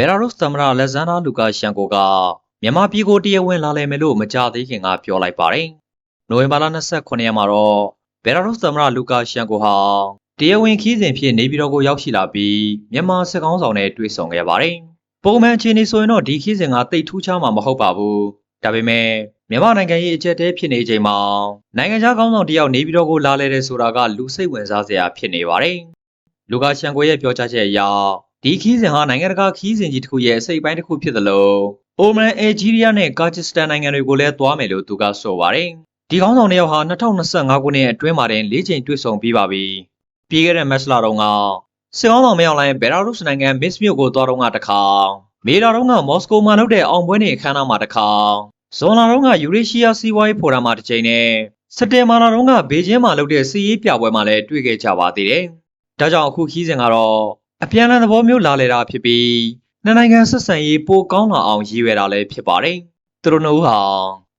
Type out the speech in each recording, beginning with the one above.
ဘယ်လာရုစ်သမ္မတလက်ဇန်နာလူကာရှန်ကိုကမြန်မာပြည်ကိုတရားဝင်လာလည်မယ်လို့မကြသေးခင်ကပြောလိုက်ပါတယ်။နိုဝင်ဘာလ29ရက်မှာတော့ဘယ်လာရုစ်သမ္မတလူကာရှန်ကိုဟာတရားဝင်ခီးစဉ်ဖြစ်နေပြည်တော်ကိုရောက်ရှိလာပြီးမြန်မာစစ်ကောင်ဆောင်နဲ့တွေ့ဆုံခဲ့ပါတယ်။ပုံမှန်အခြေအနေဆိုရင်တော့ဒီခီးစဉ်ကတိတ်ထူးခြားမှာမဟုတ်ပါဘူး။ဒါပေမဲ့မြန်မာနိုင်ငံရေးအကြက်တဲဖြစ်နေချိန်မှာနိုင်ငံခြားကောင်းဆောင်တယောက်နေပြည်တော်ကိုလာလဲတဲ့ဆိုတာကလူစိတ်ဝင်စားစရာဖြစ်နေပါတယ်။လူကာရှန်ကိုရဲ့ပြောကြားချက်အရ ဒီခီးစဉ်ဟာနိုင်ငံတကာခီးစဉ်ကြီးတစ်ခုရဲ့အစိတ်အပိုင်းတစ်ခုဖြစ်သလိုအိုမန်အယ်ဂျီးရီးယားနဲ့ကာဂျစ်စတန်နိုင်ငံတွေကိုလည်းသွားမယ်လို့သူကဆိုပါတယ်။ဒီကောင်းဆောင်တစ်ယောက်ဟာ2025ခုနှစ်အတွင်းမှာတင်၄ချိန်တွေ့ဆုံပြီးပါပြီ။ပြီးခဲ့တဲ့မက်စလာတုန်းကစစ်ကောင်းဆောင်မရောက်လိုင်းဘယ်လာရုစ်နိုင်ငံမစ်မြို့ကိုသွားတော့ကတခါမေလာတုန်းကမော်စကိုမှာလုပ်တဲ့အောင်ပွဲနေအခမ်းအနားမှာတခါဇွန်လာတုန်းကယူရေရှီးယားစီးပွားရေးဖိုရမ်မှာတစ်ချိန်နဲ့စက်တင်ဘာလတုန်းကဘေကျင်းမှာလုပ်တဲ့စီးရေးပြပွဲမှာလည်းတွေ့ခဲ့ကြပါသေးတယ်။ဒါကြောင့်အခုခီးစဉ်ကတော့ အပြန်အလှန်သဘောမျိုးလာလေတာဖြစ်ပြီးနှစ်နိုင်ငံဆက်ဆံရေးပိုကောင်းလာအောင်ရည်ရွယ်တာလည်းဖြစ်ပါတယ်။သူတို့နှစ်ဦးဟာ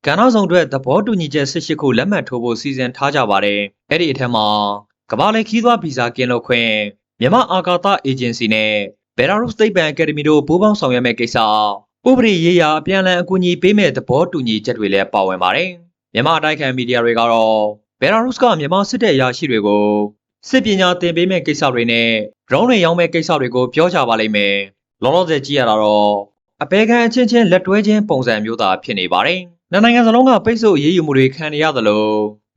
ကဏ္ဍဆောင်အတွက်သဘောတူညီချက်၁၈ခုလက်မှတ်ထိုးဖို့စီစဉ်ထားကြပါတယ်။အဲ့ဒီအထက်မှာကမ္ဘာလေခီးသွားဗီဇာကင်းလို့ခွင့်မြန်မာအာကာသအေဂျင်စီနဲ့ဘယ်လာရုစ်သိပ္ပံအကယ်ဒမီတို့ပူးပေါင်းဆောင်ရွက်မဲ့ကိစ္စဥပဒေရေးရာအပြန်အလှန်အကူအညီပေးမဲ့သဘောတူညီချက်တွေလည်းပါဝင်ပါတယ်။မြန်မာအတိုက်ခံမီဒီယာတွေကတော့ဘယ်လာရုစ်ကမြန်မာစစ်တပ်အရာရှိတွေကို စစ်ပညာသင်ပေးမဲ့ကိစ္စတွေနဲ့ရောင်းတွေရောင်းမဲ့ကိစ္စတွေကိုပြောကြပါလိမ့်မယ်။လောလောဆယ်ကြည့်ရတာတော့အပေခံအချင်းချင်းလက်တွဲချင်းပုံစံမျိုးသာဖြစ်နေပါတယ်။နှစ်နိုင်ငံစလုံးကပိတ်ဆို့အရေးယူမှုတွေခံနေရသလို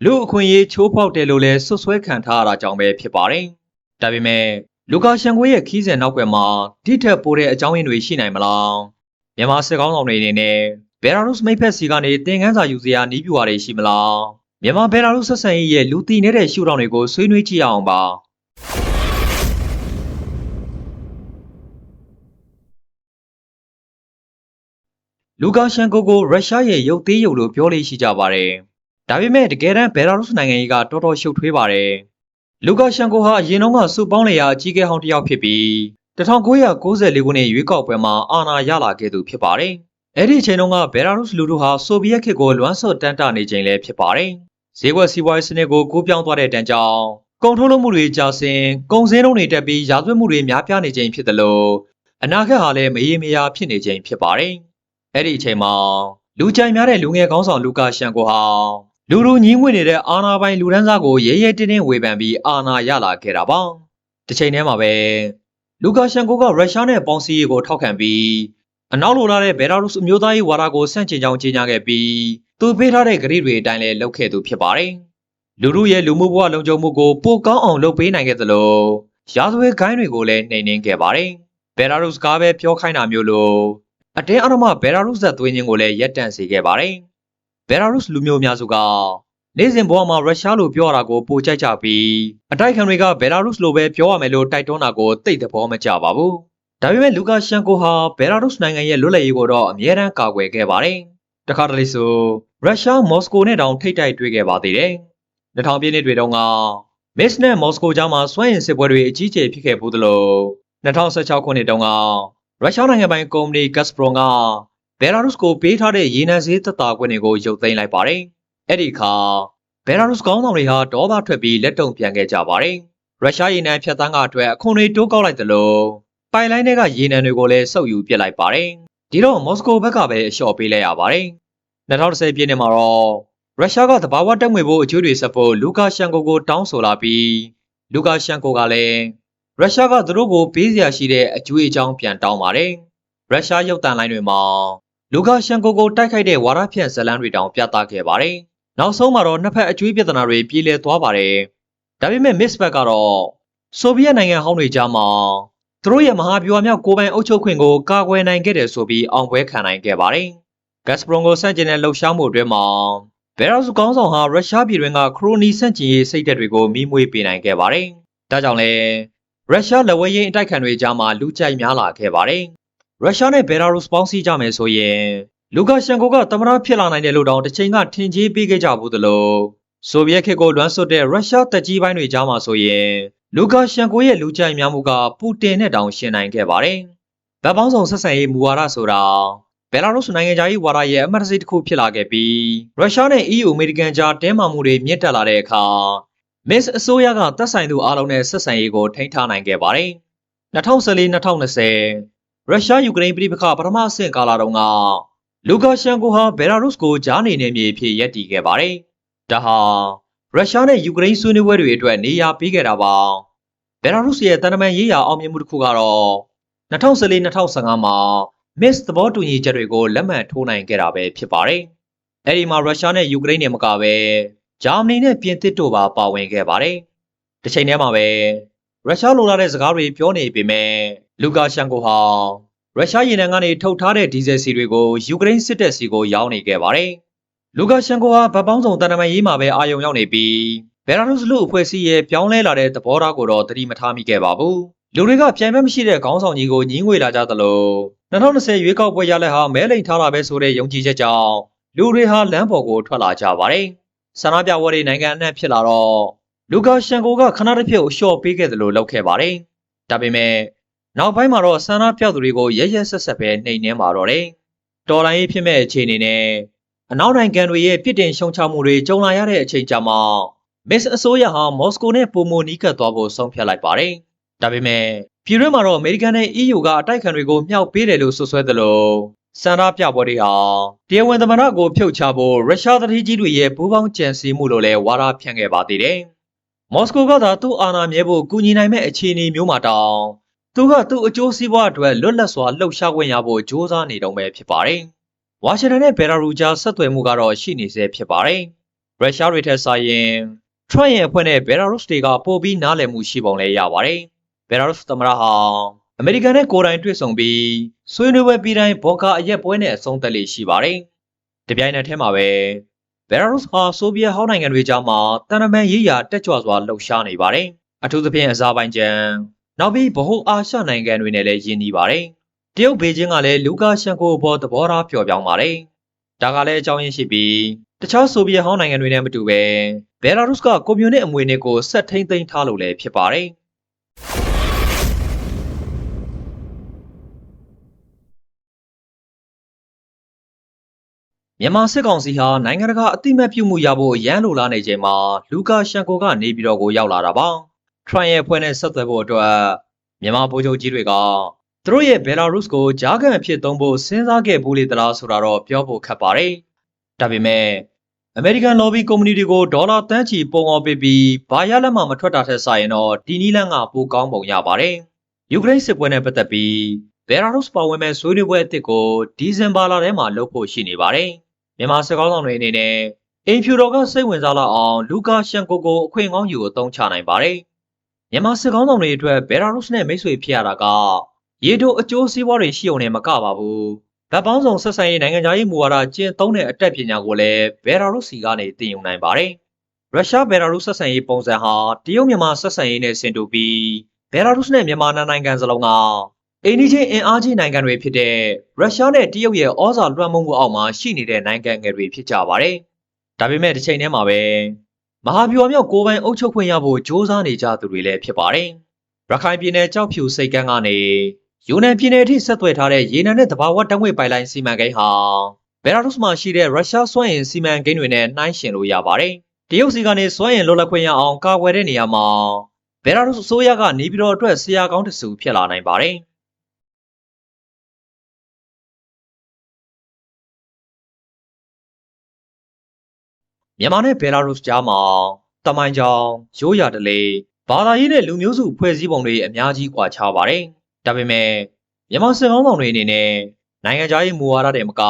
လူအခွင့်အရေးချိုးဖောက်တယ်လို့လည်းဆွဆွဲခံထားရတာကြောင့်ပဲဖြစ်ပါတယ်။ဒါပေမဲ့လူကာရှန်ကိုရဲ့ခီးစဉ်နောက်ွယ်မှာတိထက်ပိုတဲ့အကြောင်းရင်းတွေရှိနိုင်မလား။မြန်မာစစ်ကောင်းဆောင်တွေအနေနဲ့ဘယ်လာရုစ်မိတ်ဖက်စီကနေသင်ခန်းစာယူစရာနည်းပြတွေရှိမလား။ မြန်မာဘယ်လာရုစ်ဆက်ဆံရေးရဲ့လူတည်နေတဲ့ရှုထောင့်တွေကိုဆွေးနွေးကြည့်အောင်ပါ။လူကာရှန်ကိုကိုရုရှားရဲ့ရုပ်သေးရုပ်လို့ပြောလေးရှိကြပါတယ်။ဒါပေမဲ့တကယ်တမ်းဘယ်လာရုစ်နိုင်ငံကြီးကတော်တော်ရှုပ်ထွေးပါတယ်။လူကာရှန်ကိုဟာအရင်တုန်းကစုပေါင်းလေယာအကြီးအကဲဟောင်းတစ်ယောက်ဖြစ်ပြီး1994ခုနှစ်ရွေးကောက်ပွဲမှာအာဏာရလာခဲ့သူဖြစ်ပါတယ်။အဲ့ဒီအချိန်တုန်းကဘယ်လာရုစ်လူထုဟာဆိုဗီယက်ခေတ်ကိုလွမ်းဆော့တန်းတနေချိန်လည်းဖြစ်ပါတယ်။ ဈေးကွက်စီးပွားရေးစနစ်ကိုကူးပြောင်းသွားတဲ့တန်းကြောင့်ကုန်ထုတ်လုပ်မှုတွေကျဆင်းကုန်စည်နှုန်းတွေတက်ပြီးရာဇဝတ်မှုတွေများပြားနေချိန်ဖြစ်တယ်လို့အနာဂတ်ဟာလည်းမရေမရာဖြစ်နေချိန်ဖြစ်ပါတယ်။အဲ့ဒီအချိန်မှာလူကြိုင်များတဲ့လူငယ်ကောင်းဆောင်လူကာရှန်ကိုဟာလူလူညီးငွေ့နေတဲ့အာနာပိုင်လူဒန်းစားကိုရဲရဲတင်းတင်းဝေဖန်ပြီးအာနာရလာခဲ့တာပါတစ်ချိန်တည်းမှာပဲလူကာရှန်ကိုကရုရှားနဲ့ပေါင်းစည်းရေးကိုထောက်ခံပြီးအနောက်လိုလာတဲ့ဘယ်လာရုစ်အမျိုးသားရေးဝါဒကိုဆန့်ကျင်ကြောင်းကြေညာခဲ့ပြီး သူပေးထားတဲ့ဂရိတွေအတိုင်းလည်းလုပ်ခဲ့သူဖြစ်ပါတယ်လူလူရဲ့လူမှုဘဝလုံခြုံမှုကိုပိုကောင်းအောင်လုပ်ပေးနိုင်ခဲ့သလိုရာဇဝဲဂိုင်းတွေကိုလည်းနှိမ်နင်းခဲ့ပါတယ်ဘယ်လာရုစ်ကပဲပြောခိုင်းတာမျိုးလို့အတင်းအဓမ္မဘယ်လာရုစ်ဇက်သွင်းခြင်းကိုလည်းရပ်တန့်စေခဲ့ပါတယ်။ဘယ်လာရုစ်လူမျိုးအများစုကနေ့စဉ်ဘဝမှာရုရှားလိုပြောရတာကိုပိုကြိုက်ကြပြီးအတိုက်ခံတွေကဘယ်လာရုစ်လိုပဲပြောရမယ်လို့တိုက်တွန်းတာကိုသိတဲ့ဘောမကျပါဘူး။ဒါပေမဲ့လူကာရှန်ကိုဟာဘယ်လာရုစ်နိုင်ငံရဲ့လွတ်လပ်ရေးကိုတော့အမြဲတမ်းကာကွယ်ခဲ့ပါတယ်။ တခါတလေဆိုရုရှားမော်စကိုနဲ့တောင်ထိတ်တိုက်တွေ့ခဲ့ပါသေးတယ်။2000ပြည့်နှစ်တွေတုန်းကမစ်နဲ့မော်စကိုကြားမှာစွန့်ရင်စစ်ပွဲတွေအကြီးအကျယ်ဖြစ်ခဲ့ဘူးသလို2016ခုနှစ်တုန်းကရုရှားနိုင်ငံပိုင်ကုမ္ပဏီ Gazprom ကဘယ်လာရုစ်ကိုပေးထားတဲ့ရေနံဈေးသက်သာခွင့်တွေကိုရုပ်သိမ်းလိုက်ပါတယ်။အဲ့ဒီအခါဘယ်လာရုစ်ကောင်းဆောင်တွေဟာဒေါသထွက်ပြီးလက်တုံပြန်ခဲ့ကြပါတယ်။ရုရှားရေနံဖြတ်တန်းကအတွက်အခွန်တွေတိုးကောက်လိုက်တယ်လို့ပိုင်လိုင်းတွေကရေနံတွေကိုလည်းစုပ်ယူပစ်လိုက်ပါတယ်။ ဒီတော့မော်စကိုဘက်ကပဲအလျှော့ပေးလိုက်ရပါတယ်။2010ပြည့်နှစ်မှာတော့ရုရှားကတဘာဝတက်ငွေဖို့အကျိုးတွေဆက်ဖို့လူကာရှန်ကိုကိုတောင်းဆိုလာပြီးလူကာရှန်ကိုကလည်းရုရှားကသူတို့ကိုပေးစရာရှိတဲ့အကျွေးအကြောင်းပြန်တောင်းပါတယ်။ရုရှားရုပ်သံလိုင်းတွေမှာလူကာရှန်ကိုကိုတိုက်ခိုက်တဲ့ဝါဒဖြန့်ဇာတ်လမ်းတွေတောင်ပြသခဲ့ပါတယ်။နောက်ဆုံးမှာတော့နှစ်ဖက်အကျွေးပြဿနာတွေပြေလည်သွားပါတယ်။ဒါပေမဲ့မစ်ဘက်ကတော့ဆိုဗီယက်နိုင်ငံဟောင်းတွေကြားမှာ သူတို့ရဲ့မဟာဗျူဟာမြောက်ကိုယ်ပိုင်အုပ်ချုပ်ခွင့်ကိုကာကွယ်နိုင်ခဲ့တယ်ဆိုပြီးအောင်ပွဲခံနိုင်ခဲ့ပါတယ်။ Gazprom ကိုဆန့်ကျင်တဲ့လှုပ်ရှားမှုအတွင်းမှာဘယ်လာရုစ်ကောင်းဆောင်ဟာရုရှားပြည်တွင်းကခရိုနီဆန့်ကျင်ရေးစိတ်ဓာတ်တွေကိုမိမွေးပေးနိုင်ခဲ့ပါတယ်။ဒါကြောင့်လည်းရုရှားလက်ဝဲရင်အတိုက်ခံတွေကြားမှာလူကြိုက်များလာခဲ့ပါတယ်။ရုရှားနဲ့ဘယ်လာရုစ်ပေါင်းစည်းကြမယ်ဆိုရင်လူကာရှန်ကိုကသမ္မတဖြစ်လာနိုင်တယ်လို့တောင်တစ်ချိန်ကထင်ကြီးပေးခဲ့ကြဘူးသလိုဆိုဗီယက်ခေတ်ကိုလွမ်းဆွတ်တဲ့ရုရှားတပ်ကြီးပိုင်းတွေကြားမှာဆိုရင် လူကာရှန်ကိုရဲ့လူကြိုက်များမှုကပူတင်နဲ့တောင်ရှင်နိုင်ခဲ့ပါတယ်။ဗတ်ပေါင်းဆောင်ဆက်ဆံရေးမူဝါဒဆိုတာဘယ်လာရုစ်နိုင်ငံသားရေးဝါဒရဲ့အမှတ်တရတစ်ခုဖြစ်လာခဲ့ပြီးရုရှားနဲ့ EU အမေရိကန်ကြားတင်းမာမှုတွေမြင့်တက်လာတဲ့အခါမစ်အစိုးရကတပ်ဆိုင်သူအားလုံးနဲ့ဆက်ဆံရေးကိုထိန်းထားနိုင်ခဲ့ပါတယ်။2014-2020ရုရှားယူကရိန်းပြည်ပခပထမအဆင့်ကာလတုန်းကလူကာရှန်ကိုဟာဘယ်လာရုစ်ကိုကြားနေနေမြေအဖြစ်ရပ်တည်ခဲ့ပါတယ်။ဒါဟာ ရုရှားနဲ့ယူကရိန်းဆွေးနွေးပွဲတွေအတွက်နေရာပေးခဲ့တာပါ။ဘယ်လာရုစ်ရဲ့တန်တမန်ရေးရာအောင်မြင်မှုတစ်ခုကတော့2014-2015မှာမစ်သဘောတူညီချက်တွေကိုလက်မှတ်ထိုးနိုင်ခဲ့တာပဲဖြစ်ပါတယ်။အဲဒီမှာရုရှားနဲ့ယူကရိန်းနဲ့မကပဲဂျာမနီနဲ့ပြင်သစ်တို့ပါပါဝင်ခဲ့ပါတယ်။တစ်ချိန်တည်းမှာပဲရုရှားလိုလာတဲ့စကားတွေပြောနေပေမဲ့လူကာရှန်ကိုဟာရုရှားရေနံကနေထုတ်ထားတဲ့ဒီဇယ်စီတွေကိုယူကရိန်းစစ်တပ်စီကိုရောင်းနေခဲ့ပါတယ်။ လူကာရှန်ကိုဟာဗတ်ပေါင်းဆောင်တန်တမန်ရေးမှာပဲအာရုံရောက်နေပြီးဘယ်လာရုစ်လူအဖွဲ့အစည်းရဲ့ပြောင်းလဲလာတဲ့သဘောထားကိုတော့သတိမထားမိခဲ့ပါဘူး။လူတွေကပြန်မဲ့မရှိတဲ့ခေါင်းဆောင်ကြီးကိုညှင်းငွေလာကြသလို2020ရွေးကောက်ပွဲရလက်ဟာမဲလိန်ထားတာပဲဆိုတဲ့ယုံကြည်ချက်ကြောင့်လူတွေဟာလမ်းပေါ်ကိုထွက်လာကြပါတယ်။ဆန္ဒပြပွဲတွေနိုင်ငံအနှံ့ဖြစ်လာတော့လူကာရှန်ကိုကခဏတစ်ဖြုတ်အလျှော့ပေးခဲ့တယ်လို့လောက်ခဲ့ပါတယ်။ဒါပေမဲ့နောက်ပိုင်းမှာတော့ဆန္ဒပြသူတွေကိုရရဆက်ဆက်ပဲနှိမ်နှင်းပါတော့တယ်။တော်လိုင်းရေးဖြစ်မဲ့အခြေအနေနဲ့ အနောက်နိုင်ငံတွေရဲ့ပြစ်တင်ရှုံချမှုတွေကြုံလာရတဲ့အချိန်ကြာမှမစ်အစိုးရဟာမော်စကိုနဲ့ပုံမနီးကပ်သွားဖို့ဆုံးဖြတ်လိုက်ပါတယ်။ဒါပေမဲ့ပြည်တွင်းမှာတော့အမေရိကန်နဲ့ EU ကအတိုက်ခံတွေကိုမြှောက်ပေးတယ်လို့ဆွဆွဲသလိုဆန္ဒပြပွဲတွေဟာတရားဝင်သမ္မတကိုဖြုတ်ချဖို့ရုရှားတတိကြီးတွေရဲ့ပူးပေါင်းကြံစည်မှုလို့လည်းဝါဒဖြန့်ခဲ့ပါသေးတယ်။မော်စကိုကသာသူ့အာဏာမြဲဖို့ကူညီနိုင်မဲ့အခြေအနေမျိုးမှာတောင်သူကသူ့အကျိုးစီးပွားအတွက်လွတ်လပ်စွာလှုပ်ရှားခွင့်ရဖို့ကြိုးစားနေတော့ပဲဖြစ်ပါတယ်။ ဝါရှင်တန်နဲ့ဘယ်လာရူကြားဆက်သွယ်မှုကတော့ရှိနေဆဲဖြစ်ပါတယ်။ရုရှားတွေထက်စာရင်ထရန့်ရဲ့အဖွဲ့နဲ့ဘယ်လာရုစ်တွေကပိုပြီးနားလည်မှုရှိပုံလည်းရပါတယ်။ဘယ်လာရုစ်သမ္မတဟာအမေရိကန်နဲ့ကိုယ်တိုင်တွေ့ဆုံပြီးဆွေးနွေးပွဲပြီးတိုင်းဘော်ကာအရက်ပွဲနဲ့အဆုံးသတ်လေးရှိပါတယ်။ဒီပြိုင်နက်ထဲမှာပဲဘယ်လာရုစ်ဟာဆိုဗီယက်ဟောင်းနိုင်ငံတွေကြားမှာတန်တမန်ရေးရာတက်ကြွစွာလှုပ်ရှားနေပါတယ်။အထူးသဖြင့်အဇာဘိုင်ဂျန်နောက်ပြီးဗဟိုအာရှနိုင်ငံတွေနဲ့လည်းယဉ်နီးပါတယ်။ တရုတ်ဘေကျင်းကလည်းလူကာရှန်ကိုဘောသဘောထားပျော်ပြောင်းပါတယ်။ဒါကလည်းအကြောင်းရင်းရှိပြီးတခြားဆိုဗီယက်ဟောင်းနိုင်ငံတွေနဲ့မတူပဲဘယ်လာရုစ်ကကွန်မြူနစ်အမွေအနှစ်ကိုဆက်ထိမ့်သိမ်းထားလို့လည်းဖြစ်ပါတယ်။မြန်မာစစ်ကောင်စီဟာနိုင်ငံတကာအသိအမှတ်ပြုမှုရဖို့ရန်လိုလာနေချိန်မှာလူကာရှန်ကိုကနေပြည်တော်ကိုရောက်လာတာပါ။ထရန်ရဲ့ဖွဲ့နဲ့ဆက်သွယ်ဖို့အတွက်မြန်မာဗိုလ်ချုပ်ကြီးတွေက သူတို့ရဲ့ဘယ်လာရုစ်ကိုဂျားကန်အဖြစ်သုံးဖို့စဉ်းစားခဲ့ဘူးလေသလားဆိုတာတော့ပြောဖို့ခက်ပါတယ်။ဒါပေမဲ့အမေရိကန် lobby ကုမ္ပဏီတွေကိုဒေါ်လာတန်းချီပုံအောင်ပေးပြီးဘာရလက်မှမထွက်တာထက်စာရင်တော့ဒီနီလန်းကပိုကောင်းပုံရပါတယ်။ယူကရိန်းစစ်ပွဲနဲ့ပတ်သက်ပြီးဘယ်လာရုစ်ပါဝင်မဲ့ဆွေးနွေးပွဲအသစ်ကိုဒီဇင်ဘာလထဲမှာလုပ်ဖို့ရှိနေပါတယ်။မြန်မာစစ်ကောင်းဆောင်တွေအနေနဲ့အိမ်ဖြူတော်ကစိတ်ဝင်စားလောက်အောင်လူကာရှန်ကိုကိုအခွင့်ကောင်းယူအသုံးချနိုင်ပါတယ်။မြန်မာစစ်ကောင်းဆောင်တွေအတွက်ဘယ်လာရုစ်နဲ့မိတ်ဆွေဖြစ်ရတာက ရေတိုအကျိုးစီးပွားတွေရှိုံနဲ့မကပါဘူး။ဗတ်ပေါင်းဆောင်ဆက်ဆံရေးနိုင်ငံခြားရေးမူဝါဒကျင့်သုံးတဲ့အတက်ပညာကိုလည်းဘယ်လာရုစ်စီကနေသိယူနိုင်ပါတယ်။ရုရှားဘယ်လာရုစ်ဆက်ဆံရေးပုံစံဟာတရုတ်မြန်မာဆက်ဆံရေးနဲ့ဆင်တူပြီးဘယ်လာရုစ်နဲ့မြန်မာနိုင်ငံစလုံးကအိန္ဒိချင်းအင်အားကြီးနိုင်ငံတွေဖြစ်တဲ့ရုရှားနဲ့တရုတ်ရဲ့ဩဇာလွှမ်းမိုးမှုအောက်မှာရှိနေတဲ့နိုင်ငံငယ်တွေဖြစ်ကြပါတယ်။ဒါပေမဲ့တစ်ချိန်တည်းမှာပဲမဟာဗျူဟာမြောက်ကိုယ်ပိုင်အုပ်ချုပ်ခွင့်ရဖို့ကြိုးစားနေကြသူတွေလည်းဖြစ်ပါတယ်။ရခိုင်ပြည်နယ်ကြောက်ဖြူစိတ်ကမ်းကနေ ယူနန်ပြည်နယ်အထိဆက်သွယ်ထားတဲ့ရေနံနဲ့တဘာဝတံငွေပိုင်လိုင်းစီမံကိန်းဟာဘယ်လာရုစ်မှာရှိတဲ့ရုရှားစွမ်းအင်စီမံကိန်းတွေနဲ့နှိုင်းယှဉ်လို့ရပါတယ်။တရုတ်စီကနေစွမ်းအင်လွတ်လပ်ခွင့်ရအောင်ကာကွယ်တဲ့နေရာမှာဘယ်လာရုစ်အစိုးရကနေပြည်တော်အတွက်ဆရာကောင်းတစ်စုဖြစ်လာနိုင်ပါတယ်။မြန်မာနဲ့ဘယ်လာရုစ်ကြားမှာတမိုင်းကြောင်ရိုးရာတလေဘာသာရေးနဲ့လူမျိုးစုဖွဲ့စည်းပုံတွေအများကြီးကွာခြားပါတယ်။ ဒါပေမဲ့မြန်မာစစ်ကောင်းဆောင်တွေအနေနဲ့နိုင်ငံခြားရေးမူဝါဒတွေမက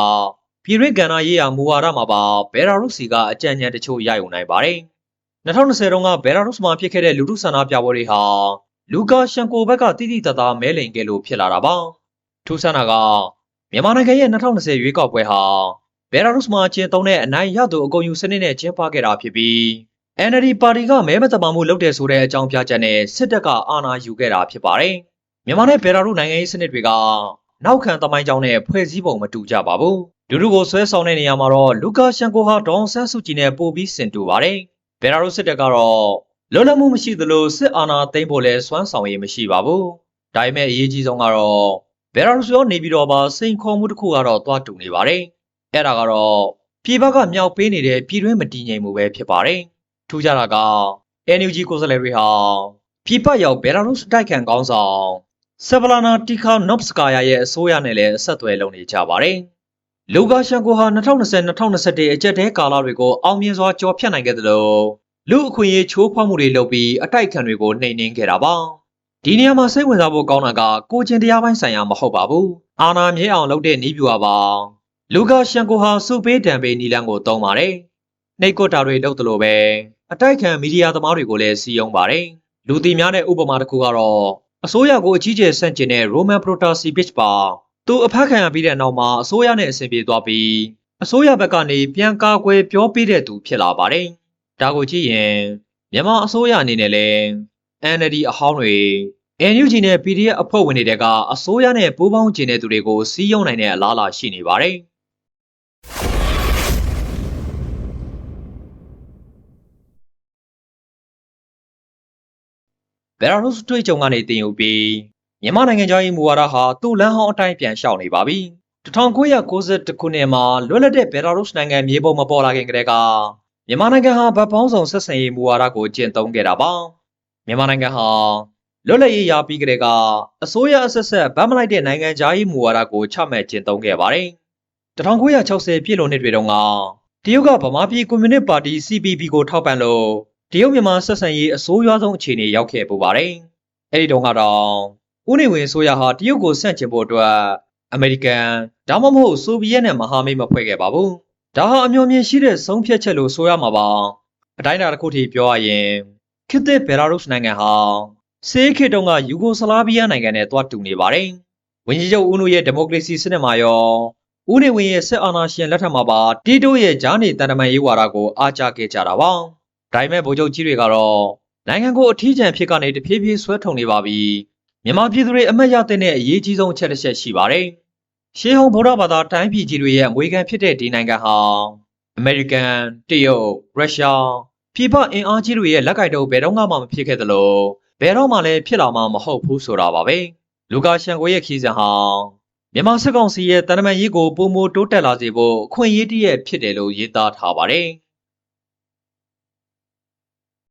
ပြည်တွင်းကဏ္ဍရေးရာမူဝါဒမှာပါဘယ်လာရုစ်စီကအကြံဉာဏ်တချို့ရယူနိုင်ပါတယ်။2020တုန်းကဘယ်လာရုစ်မှာဖြစ်ခဲ့တဲ့လူထုဆန္ဒပြပွဲတွေဟာလူကာရှန်ကိုဘက်ကတိတိတသားမဲလိန်ခဲ့လို့ဖြစ်လာတာပါ။ထူးဆန်းတာကမြန်မာနိုင်ငံရဲ့2020ရွေးကောက်ပွဲဟာဘယ်လာရုစ်မှာကျင်းသုံးတဲ့အနိုင်ရသူအကုန်ယူစနစ်နဲ့ကျင်းပခဲ့တာဖြစ်ပြီး NLD ပါတီကမဲမတမာမှုလုပ်တဲ့ဆိုတဲ့အကြောင်းပြချက်နဲ့စစ်တပ်ကအာဏာယူခဲ့တာဖြစ်ပါတယ်။ မြန်မာနဲ့ဘယ်လာရုစ်နိုင်ငံရေးစနစ်တွေကနောက်ခံသမိုင်းကြောင်းနဲ့ဖွဲ့စည်းပုံမတူကြပါဘူး။ဒူဒူကိုဆွဲဆောင်တဲ့နေရာမှာတော့လူကာရှန်ကိုဟာဒေါန်ဆန်းစုကြည်နဲ့ပိုပြီးစင်တူပါတယ်။ဘယ်လာရုစ်စစ်တပ်ကတော့လွတ်လပ်မှုမရှိသလိုစစ်အာဏာသိမ်းဖို့လဲစွမ်းဆောင်ရည်မရှိပါဘူး။ဒါပေမဲ့အရေးကြီးဆုံးကတော့ဘယ်လာရုစ်ရောနေပြီးတော့ပါစိန်ခေါ်မှုတစ်ခုကတော့တွားတူနေပါတယ်။အဲ့ဒါကတော့ပြည်ပကမြောက်ပေးနေတဲ့ပြည်တွင်းမတည်ငြိမ်မှုပဲဖြစ်ပါတယ်။ထူးခြားတာက NUG ကိုယ်စားလှယ်တွေဟာပြည်ပရောက်ဘယ်လာရုစ်တိုက်ခံကောင်းဆောင် ဆဗလာနာတီခါနော့ဖ်စကာယာရဲ့အစိုးရနဲ့လည်းအဆက်အသွယ်လုပ်နေကြပါတယ်။လူကာရှန်ကိုဟာ2020-2021အကြက်တဲကာလတွေကိုအောင်မြင်စွာကျော်ဖြတ်နိုင်ခဲ့သလိုလူအခွင့်အရေးချိုးဖောက်မှုတွေလုပ်ပြီးအတိုက်အခံတွေကိုနှိမ်နင်းခဲ့တာပါ။ဒီနေရာမှာစိတ်ဝင်စားဖို့ကောင်းတာကကိုချင်းတရားပိုင်းဆိုင်ရာမဟုတ်ပါဘူး။အာနာမြဲအောင်လုပ်တဲ့နီးပြူပါ။လူကာရှန်ကိုဟာစုပေးတံပေးနီလန်းကိုတုံးပါတယ်။နှိတ်ကွက်တာတွေလုပ်သလိုပဲအတိုက်ခံမီဒီယာသမားတွေကိုလည်းစီယုံပါတယ်။လူတီများတဲ့ဥပမာတစ်ခုကတော့ အစိုးရကိုအကြီးကျယ်ဆန့်ကျင်တဲ့ Roman Protasevich ပါသူအဖက်ခံရပြီးတဲ့နောက်မှာအစိုးရနဲ့အဆင်ပြေသွားပြီးအစိုးရဘက်ကနေပြန်ကာကွယ်ပြောပေးတဲ့သူဖြစ်လာပါတယ်။ဒါကိုကြည့်ရင်မြန်မာအစိုးရအနေနဲ့လည်း NLD အဟောင်းတွေ NUG နဲ့ PDF အဖွဲ့ဝင်တွေတဲကအစိုးရနဲ့ပူးပေါင်းကျင်တဲ့သူတွေကိုစီးယုံနိုင်တဲ့အလားအလာရှိနေပါတယ်။ ဘယ်လာရုစ်တွေ့ကြုံကနေတင်ယူပြီးမြန်မာနိုင်ငံသားရေးမူဝါဒဟာသူ့လမ်းဟောင်းအတိုင်းပြန်လျှောက်နေပါပြီ1992ခုနှစ်မှာလွတ်လပ်တဲ့ဘယ်လာရုစ်နိုင်ငံမြေပုံမပေါ်လာခင်ကတည်းကမြန်မာနိုင်ငံဟာဗတ်ပေါင်းဆောင်ဆက်ဆံရေးမူဝါဒကိုကျင့်သုံးခဲ့တာပါမြန်မာနိုင်ငံဟာလွတ်လပ်ရေးရပြီးကတည်းကအစိုးရအဆက်ဆက်ဗတ်မလိုက်တဲ့နိုင်ငံသားရေးမူဝါဒကိုချမှတ်ကျင့်သုံးခဲ့ပါတယ်1960ပြည့်လွန်နှစ်တွေတုန်းကတရုတ်ကဗမာပြည်ကွန်မြူနစ်ပါတီ CPP ကိုထောက်ပံ့လို့ တရုတ်မြန်မာဆက်ဆံရေးအဆိုးရွားဆုံးအခြေအနေရောက်ခဲ့ပူပါတယ်။အဲဒီတုန်းကတော့ဦးနေဝင်းဆိုရဟာတရုတ်ကိုဆန့်ကျင်ဖို့အတွက်အမေရိကန်ဒါမှမဟုတ်ဆိုဗီယက်နဲ့မဟာမိတ်မဖွဲ့ခဲ့ပါဘူး။ဒါဟာအမျိုးမြင်ရှိတဲ့ဆုံးဖြတ်ချက်လို့ဆိုရမှာပါ။အတိုင်းအတာတစ်ခုထိပြောရရင်ခေတ်သစ်ဘယ်လာရုစ်နိုင်ငံဟာစေခေတ်တုန်းကယူဂိုဆလာဗီးယားနိုင်ငံနဲ့တွားတူနေပါတယ်။ဝန်ကြီးချုပ်ဦးနုရဲ့ဒီမိုကရေစီစနစ်မှာရောဦးနေဝင်းရဲ့စစ်အာဏာရှင်လက်ထက်မှာပါတီတိုးရဲ့ဂျားနေတန်တမန်ရေးဝါဒကိုအားကျခဲ့ကြတာပါ။ ဒါပေမဲ့ဗိုလ်ချုပ်ကြီးတွေကတော့နိုင်ငံကိုအထီးကျန်ဖြစ်ကနေတဖြည်းဖြည်းဆွဲထုံနေပါပြီ။မြန်မာပြည်သူတွေအမတ်ရတဲ့အရေးကြီးဆုံးအချက်တစ်ချက်ရှိပါတယ်။ရှေးဟောင်းဗုဒ္ဓဘာသာတိုင်းပြည်ကြီးတွေရဲ့အမွေခံဖြစ်တဲ့ဒီနိုင်ငံဟာအမေရိကန်၊တရုတ်၊ရုရှားပြည်ပအင်အားကြီးတွေရဲ့လက်ကိုက်တော့ဘယ်တော့မှမဖြစ်ခဲ့သလိုဘယ်တော့မှလည်းဖြစ်လာမှာမဟုတ်ဘူးဆိုတာပါပဲ။လူကာရှန်ကိုရဲ့ခီးစံဟာမြန်မာစစ်ကောင်စီရဲ့တန်တမန်ရေးကိုပုံမတိုးတက်လာစေဖို့အခွင့်အရေးတည်းရဲ့ဖြစ်တယ်လို့ရေးသားထားပါတယ်။